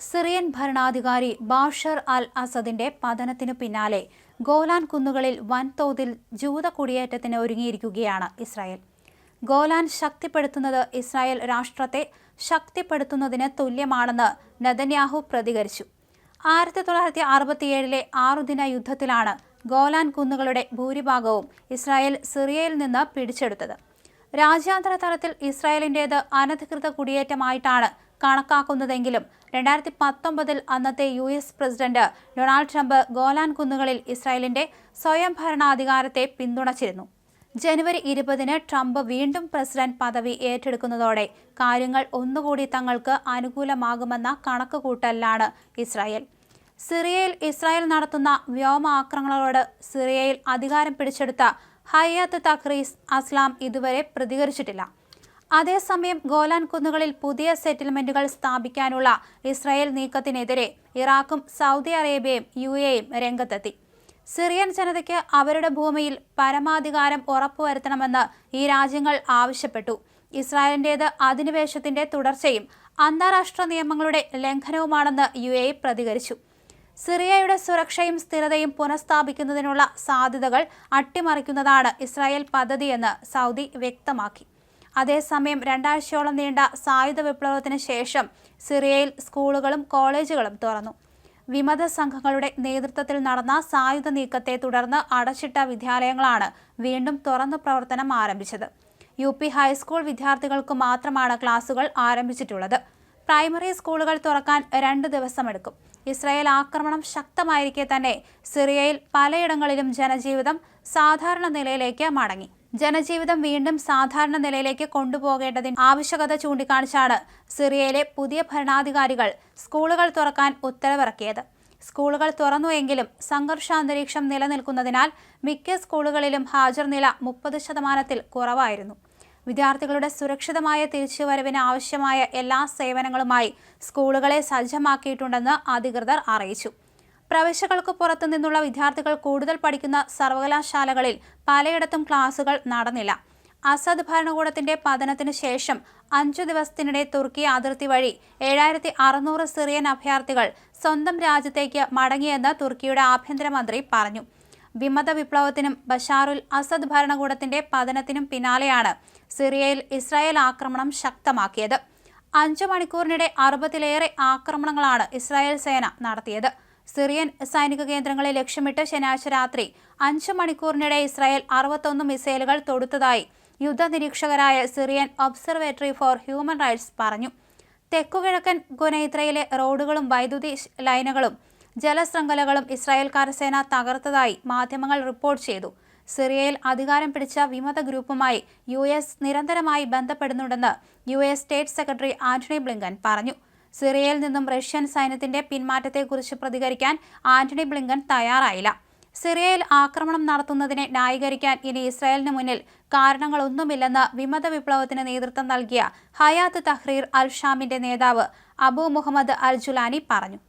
Syrian ഭരണാധികാരി Bashar al അസദിന്റെ പതനത്തിനു പിന്നാലെ Golan കുന്നുകളിൽ വൻതോതിൽ ജൂത കുടിയേറ്റത്തിന് ഒരുങ്ങിയിരിക്കുകയാണ് ഇസ്രായേൽ. ഗോലാൻ ശക്തിപ്പെടുത്തുന്നത് ഇസ്രായേൽ രാഷ്ട്രത്തെ ശക്തിപ്പെടുത്തുന്നതിന് തുല്യമാണെന്ന് നദന്യാഹു പ്രതികരിച്ചു. ആയിരത്തി തൊള്ളായിരത്തി അറുപത്തിയേഴിലെ ആറുദിന യുദ്ധത്തിലാണ് ഗോലാൻ കുന്നുകളുടെ ഭൂരിഭാഗവും ഇസ്രായേൽ സിറിയയിൽ നിന്ന് പിടിച്ചെടുത്തത്. രാജ്യാന്തര തലത്തിൽ ഇസ്രായേലിന്റേത് അനധികൃത കുടിയേറ്റമായിട്ടാണ് കണക്കാക്കുന്നതെങ്കിലും രണ്ടായിരത്തി പത്തൊമ്പതിൽ അന്നത്തെ U S president Donald Trump Golan കുന്നുകളിൽ ഇസ്രായേലിന്റെ സ്വയം ഭരണാധികാരത്തെ പിന്തുണച്ചിരുന്നു. ജനുവരി ഇരുപതിന് ട്രംപ് വീണ്ടും പ്രസിഡന്റ് പദവി ഏറ്റെടുക്കുന്നതോടെ കാര്യങ്ങൾ ഒന്നുകൂടി തങ്ങൾക്ക് അനുകൂലമാകുമെന്ന കണക്കുകൂട്ടലിലാണ് ഇസ്രായേൽ. സിറിയയിൽ ഇസ്രായേൽ നടത്തുന്ന വ്യോമ ആക്രമണങ്ങളോട് സിറിയയിൽ അധികാരം പിടിച്ചെടുത്ത ഹയ്യാത്ത് തഖ്രീസ് അസ്ലാം ഇതുവരെ പ്രതികരിച്ചിട്ടില്ല. അതേസമയം ഗോലാൻ കുന്നുകളിൽ പുതിയ സെറ്റിൽമെന്റുകൾ സ്ഥാപിക്കാനുള്ള ഇസ്രായേൽ നീക്കത്തിനെതിരെ ഇറാഖും സൗദി അറേബ്യയും യു എയും രംഗത്തെത്തി. സിറിയൻ ജനതയ്ക്ക് അവരുടെ ഭൂമിയിൽ പരമാധികാരം ഉറപ്പുവരുത്തണമെന്ന് ഈ രാജ്യങ്ങൾ ആവശ്യപ്പെട്ടു. ഇസ്രായേലിന്റേത് അധിനിവേശത്തിന്റെ തുടർച്ചയും അന്താരാഷ്ട്ര നിയമങ്ങളുടെ ലംഘനവുമാണെന്ന് യു എ പ്രതികരിച്ചു. സിറിയയുടെ സുരക്ഷയും സ്ഥിരതയും പുനഃസ്ഥാപിക്കുന്നതിനുള്ള സാധ്യതകൾ അട്ടിമറിക്കുന്നതാണ് ഇസ്രായേൽ പദ്ധതിയെന്ന് സൗദി വ്യക്തമാക്കി. അതേസമയം രണ്ടാഴ്ചയോളം നീണ്ട സായുധ വിപ്ലവത്തിന് ശേഷം സിറിയയിൽ സ്കൂളുകളും കോളേജുകളും തുറന്നു. വിമത സംഘങ്ങളുടെ നേതൃത്വത്തിൽ നടന്ന സായുധ നീക്കത്തെ തുടർന്ന് അടച്ചിട്ട വിദ്യാലയങ്ങളാണ് വീണ്ടും തുറന്നു പ്രവർത്തനം ആരംഭിച്ചത്. യു പി ഹൈസ്കൂൾ വിദ്യാർത്ഥികൾക്ക് മാത്രമാണ് ക്ലാസുകൾ ആരംഭിച്ചിട്ടുള്ളത്. പ്രൈമറി സ്കൂളുകൾ തുറക്കാൻ രണ്ട് ദിവസമെടുക്കും. ഇസ്രായേൽ ആക്രമണം ശക്തമായിരിക്കെ തന്നെ സിറിയയിൽ പലയിടങ്ങളിലും ജനജീവിതം സാധാരണ നിലയിലേക്ക് മടങ്ങി. ജനജീവിതം വീണ്ടും സാധാരണ നിലയിലേക്ക് കൊണ്ടുപോകേണ്ടതിന് ആവശ്യകത ചൂണ്ടിക്കാണിച്ചാണ് സിറിയയിലെ പുതിയ ഭരണാധികാരികൾ സ്കൂളുകൾ തുറക്കാൻ ഉത്തരവിറക്കിയത്. സ്കൂളുകൾ തുറന്നുവെങ്കിലും സംഘർഷാന്തരീക്ഷം നിലനിൽക്കുന്നതിനാൽ മിക്ക സ്കൂളുകളിലും ഹാജർ നില മുപ്പത് ശതമാനത്തിൽ കുറവായിരുന്നു. വിദ്യാർത്ഥികളുടെ സുരക്ഷിതമായ തിരിച്ചുവരവിന് ആവശ്യമായ എല്ലാ സേവനങ്ങളുമായി സ്കൂളുകളെ സജ്ജമാക്കിയിട്ടുണ്ടെന്ന് അധികൃതർ അറിയിച്ചു. പ്രവേശകൾക്ക് പുറത്തു നിന്നുള്ള വിദ്യാർത്ഥികൾ കൂടുതൽ പഠിക്കുന്ന സർവകലാശാലകളിൽ പലയിടത്തും ക്ലാസുകൾ നടന്നില്ല. അസദ് ഭരണകൂടത്തിന്റെ പതനത്തിന് ശേഷം അഞ്ചു ദിവസത്തിനിടെ തുർക്കി അതിർത്തി വഴി ഏഴായിരത്തി അറുന്നൂറ് സിറിയൻ അഭയാർത്ഥികൾ സ്വന്തം രാജ്യത്തേക്ക് മടങ്ങിയെന്ന് തുർക്കിയുടെ ആഭ്യന്തരമന്ത്രി പറഞ്ഞു. വിമത വിപ്ലവത്തിനും ബഷാറുൽ അസദ് ഭരണകൂടത്തിന്റെ പതനത്തിനും പിന്നാലെയാണ് സിറിയയിൽ ഇസ്രായേൽ ആക്രമണം ശക്തമാക്കിയത്. അഞ്ചു മണിക്കൂറിനിടെ അറുപതിലേറെ ആക്രമണങ്ങളാണ് ഇസ്രായേൽ സേന നടത്തിയത്. സിറിയൻ സൈനിക കേന്ദ്രങ്ങളെ ലക്ഷ്യമിട്ട് ശനിയാഴ്ച രാത്രി അഞ്ച് മണിക്കൂറിനിടെ ഇസ്രായേൽ അറുപത്തൊന്ന് മിസൈലുകൾ തൊടുത്തതായി യുദ്ധ നിരീക്ഷകരായ Syrian Observatory for Human Rights പറഞ്ഞു. തെക്കുകിഴക്കൻ ഗുനൈത്രയിലെ റോഡുകളും വൈദ്യുതി ലൈനുകളും ജലശൃംഖലകളും ഇസ്രായേൽ കരസേന തകർത്തതായി മാധ്യമങ്ങൾ റിപ്പോർട്ട് ചെയ്തു. സിറിയയിൽ അധികാരം പിടിച്ച വിമത ഗ്രൂപ്പുമായി യു എസ് നിരന്തരമായി ബന്ധപ്പെടുന്നുണ്ടെന്ന് U S state secretary Antony Blinken പറഞ്ഞു. സിറിയയിൽ നിന്നും റഷ്യൻ സൈന്യത്തിന്റെ പിന്മാറ്റത്തെക്കുറിച്ച് പ്രതികരിക്കാൻ ആന്റണി ബ്ലിങ്കൻ തയ്യാറായില്ല. സിറിയയിൽ ആക്രമണം നടത്തുന്നതിനെ ന്യായീകരിക്കാൻ ഇനി ഇസ്രായേലിന് മുന്നിൽ കാരണങ്ങളൊന്നുമില്ലെന്ന് വിമത വിപ്ലവത്തിന് നേതൃത്വം നൽകിയ ഹയാത്ത് തഹ്രീർ അൽ ഷാമിന്റെ നേതാവ് അബു മുഹമ്മദ് അൽ ജുലാനി പറഞ്ഞു.